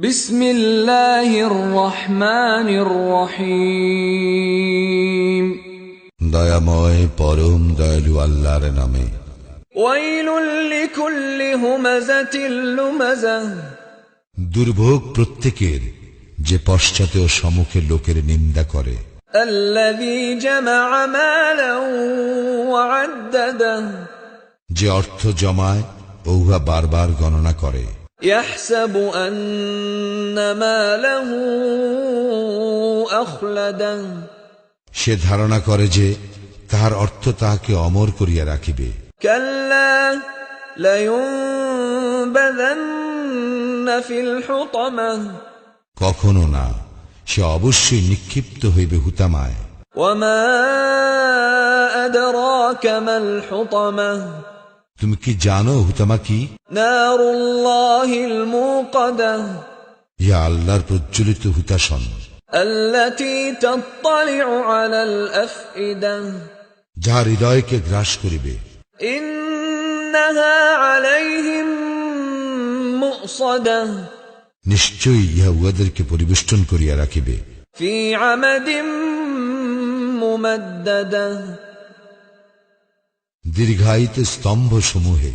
বিসমিল্লাহির রহমানির রহিম। দয়াময় পরম দয়ালু আল্লাহর নামে। দুর্ভোগ প্রত্যেকের যে পশ্চাতে ও সম্মুখে লোকের নিন্দা করে। যে অর্থ জমায় ও উহা বারবার গণনা করে। يحسب أن ماله أخلده সে ধারণা করে যে তাহার অর্থ তাহাকে অমর করিয়া রাখিবে كلا لينبذن في الحطمة কখনো না সে অবশ্যই নিক্ষিপ্ত হইবে হুতামায় وما أدراك ما الحطمة তুমি কি জানো হুতামা কি نار الله الموقدة ইয়া আল্লাহর প্রজ্বলিত হুতাসন التي تطلع على الأفئدة যাহা হৃদয়কে গ্রাস করিবে إنها عليهم مؤصدة নিশ্চয়ই ইহা উহাদেরকে পরিবেষ্টন করিয়া রাখিবে في عمد ممدده দীর্ঘায়িত স্তম্ভ সমূহে